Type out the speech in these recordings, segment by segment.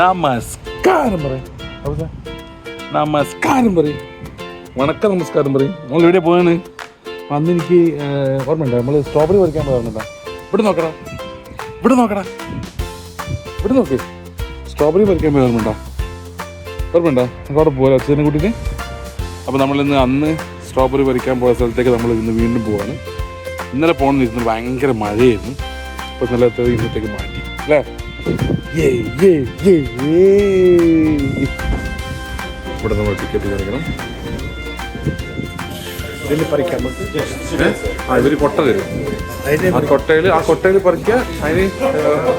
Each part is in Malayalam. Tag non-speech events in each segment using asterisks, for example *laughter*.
നമസ്കാരം പറയും. നമസ്കാരം പറയും. വണക്ക നമസ്കാരം പറയും. നമ്മൾ എവിടെ പോയാണ് അന്ന് എനിക്ക് ഓർമ്മയുണ്ട്? നമ്മൾ സ്ട്രോബെറി പറിക്കാൻ പോകാറുണ്ടോ ഇവിടെ നോക്കടാ. ഇവിടെ നോക്കടാ. ഇവിടെ നോക്ക്. സ്ട്രോബെറി പറിക്കാൻ പോയി ഓർമ്മയുണ്ടോ? ഓർമ്മയുണ്ടോ? നമുക്ക് അവിടെ പോകാം അച്ഛനെ കൂട്ടിയിട്ട് അപ്പോൾ നമ്മളിന്ന് അന്ന് സ്ട്രോബെറി പറിക്കാൻ പോയ സ്ഥലത്തേക്ക് നമ്മൾ ഇന്ന് വീണ്ടും പോവാണ്. ഇന്നലെ പോകണമെന്ന് ഇരുന്ന് ഭയങ്കര മഴയായിരുന്നു. അപ്പോൾ ഇന്നലെ ഇന്നത്തേക്ക് മാറ്റി. അല്ലേ? ഇവിടെ നമ്മൾ ടിക്കറ്റ് പറിക്കാം? ആ ഇവർ കൊട്ട തരും. ആ കൊട്ടയിൽ ആ കൊട്ടയിൽ പറിക്കുക അതിന് ഏഹ്,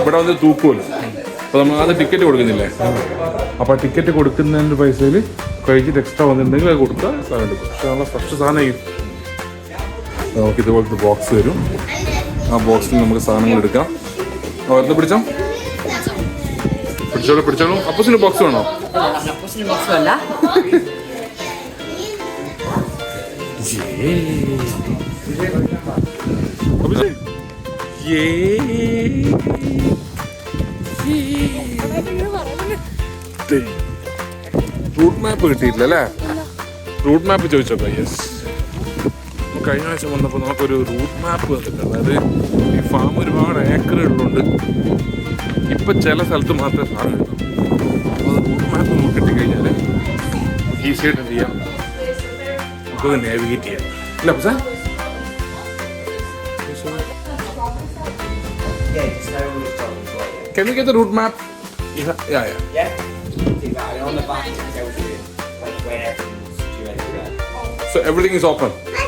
ഇവിടെ വന്ന് തൂക്കുമല്ലോ. അപ്പൊ നമ്മൾ അത് ടിക്കറ്റ് കൊടുക്കുന്നില്ലേ? അപ്പൊ ടിക്കറ്റ് കൊടുക്കുന്നതിന്റെ പൈസയിൽ കഴിച്ചിട്ട് എക്സ്ട്രാ വന്നിട്ടുണ്ടെങ്കിൽ അത് കൊടുക്കുക സാധനം എടുക്കും പക്ഷെ നമ്മളെ ഫസ്റ്റ് സാധനം നമുക്ക് ഇതുപോലത്തെ ബോക്സ് വരും ആ ബോക്സിൽ നമുക്ക് സാധനങ്ങൾ എടുക്കാം. ഓർന്ന് പിടിച്ചോ? പിടിച്ചോളൂ പിടിച്ചോളൂ. അപ്പസിന് ബോക്സ് വേണോ? അപ്പൂസിന്. റൂട്ട് മാപ്പ് കിട്ടിയിട്ടില്ല അല്ലേ? റൂട്ട് മാപ്പ് ചോദിച്ചോക്കാം യെസ് കഴിഞ്ഞ ആഴ്ച വന്നപ്പോൾ നമുക്കൊരു റൂട്ട് മാപ്പ് തന്നിട്ടുണ്ട് അതായത് ഈ ഫാം ഒരുപാട് ഏക്കറുകളുണ്ട് ഇപ്പം ചില സ്ഥലത്ത് മാത്രമേ സാധനം കിട്ടും അപ്പോൾ അത് റൂട്ട് മാപ്പ് നമുക്ക് കിട്ടിക്കഴിഞ്ഞാൽ ഈസി ആയിട്ട് എന്ത് ചെയ്യാം നമുക്കത് നാവിഗേറ്റ് ചെയ്യാം ഇല്ല പക്ഷേ Yeah, just know all the problems, like, Can we get the route map? Yeah, yeah, yeah. yeah. See that, and on the back it tells you like where everything's due anywhere. So everything is open. Yeah,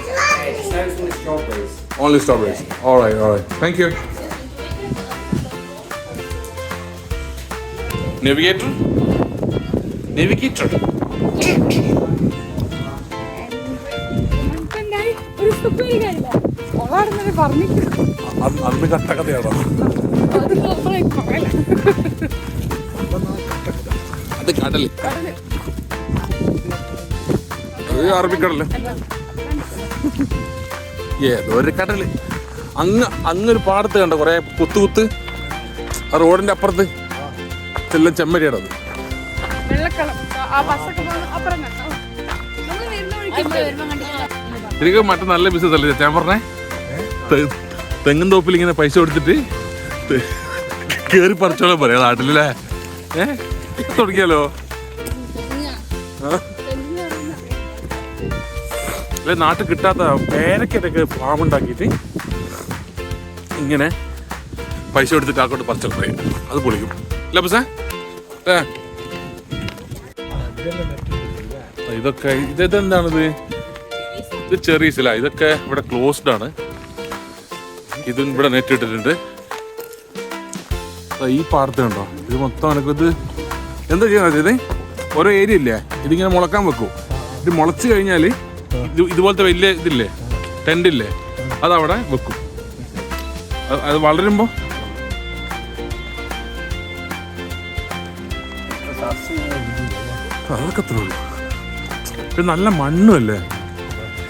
just knows all the strawberries. Only strawberries. All right, all right. Thank you. ഓളാടുന്നത് പറഞ്ഞിട്ട്. അന്ന് നമ്മളെ പറയല അത് കടൽ. അത് അറബിക്കടൽ. ഏതോ ഒരു കടൽ. അങ്ങ് അങ്ങൊരു പാടത്ത് കണ്ട കുറെ കുത്ത് കുത്ത്? ആ റോഡിന്റെ അപ്പുറത്ത്. എല്ലാം ചെമ്മരിയാണത് ശരിക്കും മറ്റേ നല്ല ബിസിനസ് അല്ലേ ഞാൻ പറഞ്ഞേ തെങ്ങും തോപ്പിൽ ഇങ്ങനെ പൈസ കൊടുത്തിട്ട് കേറി പറിച്ചോളാൻ പറയാ നാട്ടിലല്ലേ? ഏ? തുടങ്ങിയാലോ? അല്ലെ നാട്ടിൽ കിട്ടാത്ത പേരക്കൊക്കെ ഫാം ഉണ്ടാക്കിയിട്ട് ഇങ്ങനെ പൈസ കൊടുത്തിട്ട് ആക്കോട്ട് പറിച്ചോളാം പറയും. അത് പൊളിക്കും. അല്ല ബസേ ഏ ഇതൊക്കെ ഇതെന്താണിത്? ഇത് ചെറീസില ഇതൊക്കെ ഇവിടെ ക്ലോസ്ഡ് ആണ്. ഇതും ഇവിടെ നെറ്റ് ഇട്ടിട്ടുണ്ട്. ഈ പാടത്ത് ഉണ്ടോ ഇത് മൊത്തം എനക്കിത് എന്താ ചെയ്യാൻ ഇത് ഓരോ ഏരിയ ഇല്ലേ? ഇതിങ്ങനെ മുളക്കാൻ വെക്കും. ഇത് മുളച്ച് കഴിഞ്ഞാൽ ഇത് ഇതുപോലത്തെ വലിയ ഇതില്ലേ? ടെന്റ് ഇല്ലേ? അതവിടെ വെക്കും. അത് വളരുമ്പോൾ അതൊക്കെ അത്രേ ഉള്ളൂ. ഇത് നല്ല മണ്ണുമല്ലേ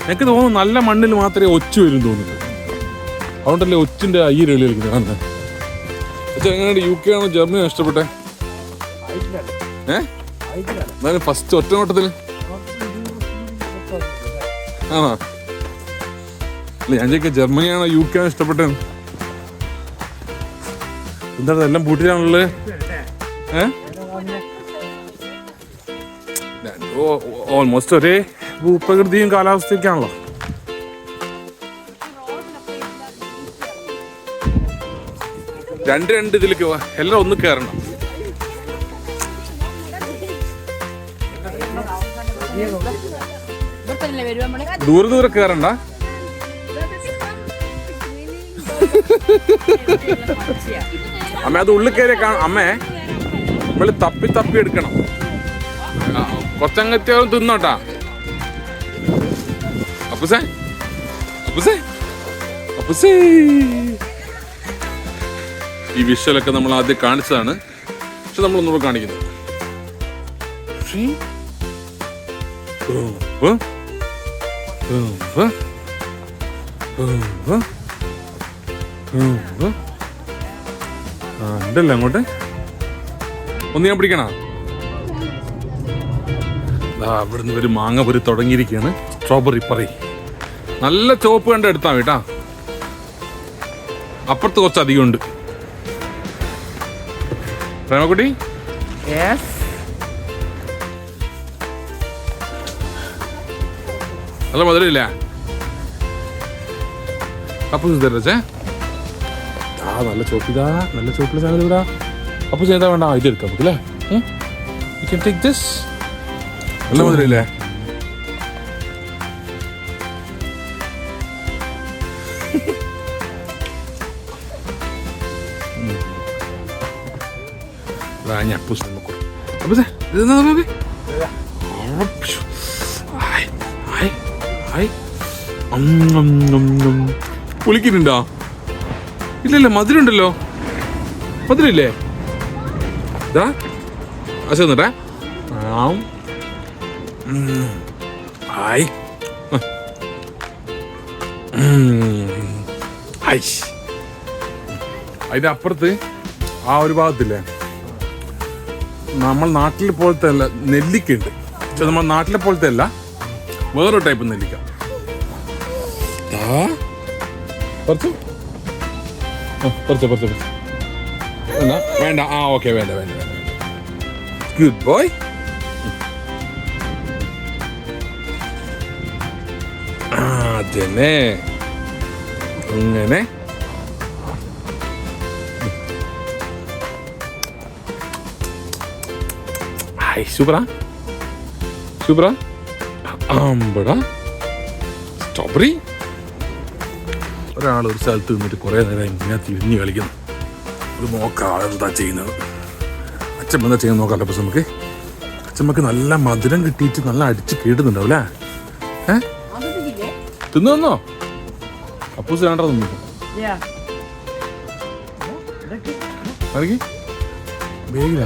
എനിക്ക് തോന്നുന്നു നല്ല മണ്ണിൽ മാത്രമേ ഒച്ച വരും തോന്നുന്നു. അതുകൊണ്ടല്ലേ ഒച്ചിന്റെ അയ്യർ രളി കളിക്കുന്നത് കാണുന്നത് പക്ഷെ എങ്ങനെയാണ് യു കെ ആണോ ജർമ്മനി ഇഷ്ടപ്പെട്ടെ? ഏ? എന്നാലും ഫസ്റ്റ് ഒറ്റ നോട്ടത്തിൽ ആണോ? അല്ല ഞാൻ ചോദിക്കാം ജർമ്മനിയാണോ യു കെ ആണോ ഇഷ്ടപ്പെട്ടത്? എന്താണ് എല്ലാം പൂട്ടിയാണുള്ളത് ഏ? ഓൾമോസ്റ്റ് ഒരേ ഭൂപ്രകൃതിയും കാലാവസ്ഥയൊക്കെയാണല്ലോ. രണ്ട് രണ്ട് ഇതിലേക്ക് എല്ലാം ഒന്ന് കയറണം. ദൂരെ ദൂരെ കയറണ്ട. അമ്മ അത് ഉള്ളിൽ കയറിയ അമ്മേ നമ്മൾ തപ്പി തപ്പി എടുക്കണം. കുറച്ചങ്ങത്യാവും തിന്നോട്ടാ. അപ്പുസേ അപ്പുസേ അപ്പുസേ. ഈ വിഷ്വലൊക്കെ നമ്മൾ ആദ്യം കാണിച്ചതാണ്. പക്ഷെ നമ്മൾ ഒന്നുകൂടെ കാണിക്കുന്നത് ഉണ്ടല്ലോ അങ്ങോട്ട്? ഒന്ന് ഞാൻ പിടിക്കണ? ഇവിടുന്ന് ഒരു മാങ്ങ പൊരി തുടങ്ങിയിരിക്കുകയാണ്. സ്ട്രോബെറി പറി നല്ല ചുവപ്പ് കണ്ട് എടുത്താ കേട്ടാ അപ്പുറത്ത് കുറച്ച് അധികം ഉണ്ട്. പ്രേമക്കുട്ടി? നല്ല മധുരമില്ല? അപ്പു തരച്ചേ ആ നല്ല ചോപ്പിതാ നല്ല ചോപ്പിലെ സാധനം ഇവിടാ അപ്പു ചെയ്താ വേണ്ട? ഇത് എടുക്കാം നമുക്ക് അല്ലേ യു കൻ ടേക്ക് ദിസ് നല്ല അപ്പൂസ് നമുക്ക് അപ്പൂസേ ഇത്? നോക്കി ഹായ് ഹായ് ഹായ് പുളിക്കുന്നുണ്ടോ? ഇല്ലല്ല മധുരമുണ്ടല്ലോ. മധുരമില്ലേ? ഇതാ അശ എന്നിട്ടേ ഹായ് അതിന്റെ അപ്പുറത്ത് ആ ഒരു ഭാഗത്തില്ലേ? നമ്മൾ നാട്ടിൽ പോലത്തെ അല്ല നെല്ലിക്ക ഉണ്ട്. പക്ഷെ നമ്മൾ നാട്ടിലെ പോലത്തെ അല്ല വേറൊരു ടൈപ്പ് നെല്ലിക്ക. വേണ്ട ആ ഓക്കെ വേണ്ട വേണ്ട വേണ്ട. ഗുഡ് ബോയ് അതന്നെ. അങ്ങനെ ഹായ് സൂപ്പറാ സൂപ്പറാ അമ്പടാ. സ്ട്രോബെറി. ഒരാൾ ഒരു സ്ഥലത്ത് നിന്നിട്ട് കുറേ നേരം ഇങ്ങനെ തിരിഞ്ഞ് കളിക്കുന്നു. അത് നോക്കാം ആളെന്താ ചെയ്യുന്നത്. അച്ഛൻ എന്താ ചെയ്യുന്നത് നോക്കാം അപ്പം നമുക്ക്. അച്ഛമ്മക്ക് നല്ല മധുരം കിട്ടിയിട്ട് നല്ല അടിച്ച് കേട്ടുന്നുണ്ടാവും അല്ലേ? ഏ? തിന്നു തന്നോ അപ്പൂസ് വേണ്ട തിന്നു. അറിയി വേഗില്ല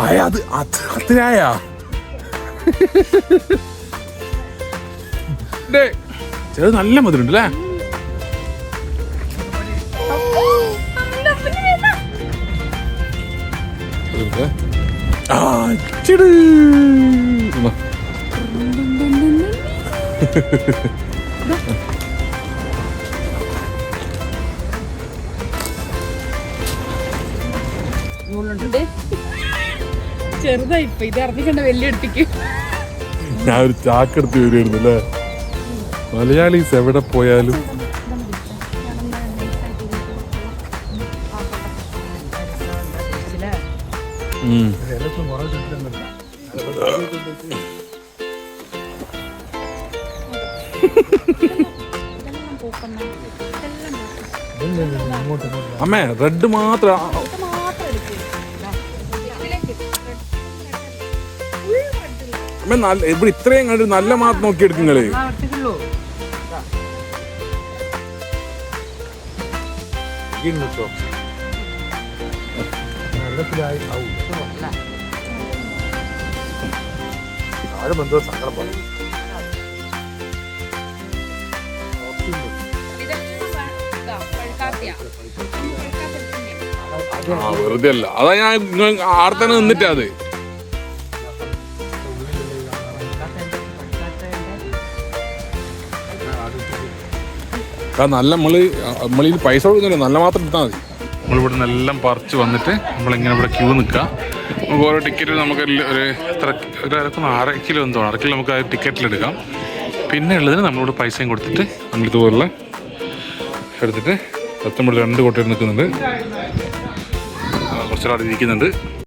ആയ അത് അത് അത്രയായ ചെറു നല്ല മധുരം ഉണ്ട് അല്ലേ. ആ. ചെറുതായി ഇപ്പൊ. ഇത് ഇറങ്ങിക്കണ്ട വലിയ ഞാൻ ഒരു ചാക്കെടുത്ത് വരുമായിരുന്നു അല്ലേ? മലയാളീസ് എവിടെ പോയാലും. ഉം. *laughs* അമ്മേ റെഡ് മാത്രം ഇവിടെ ഇത്രയും കണ്ടു നല്ല മാത്രം നോക്കി എടുക്കുങ്ങൾ ആ വെറുതെ അല്ല. അതാ ഞാൻ ആർത്തന തന്നെ നിന്നിട്ടാ അത്. നല്ല നമ്മൾ നമ്മളിൽ പൈസ കൊടുക്കുന്നില്ല. നല്ല മാത്രം എടുത്താൽ മതി. നമ്മളിവിടെ നിന്നെല്ലാം പറിച്ച് വന്നിട്ട് നമ്മളിങ്ങനെ ഇവിടെ ക്യൂ നിൽക്കുക നമുക്ക് ഓരോ ടിക്കറ്റ് നമുക്ക് ഒരു എത്ര ഒരു അരക്കുന്ന അര കിലോ എന്തോ അര കിലോ നമുക്ക് ആ ടിക്കറ്റിൽ എടുക്കാം. പിന്നെ ഉള്ളതിന് നമ്മളിവിടെ പൈസയും കൊടുത്തിട്ട് നമ്മളിതുപോലുള്ള എടുത്തിട്ട് സത്യം രണ്ട് കൂട്ടുകാർ നിൽക്കുന്നുണ്ട്. കുറച്ചൊരാൾ ഇരിക്കുന്നുണ്ട്.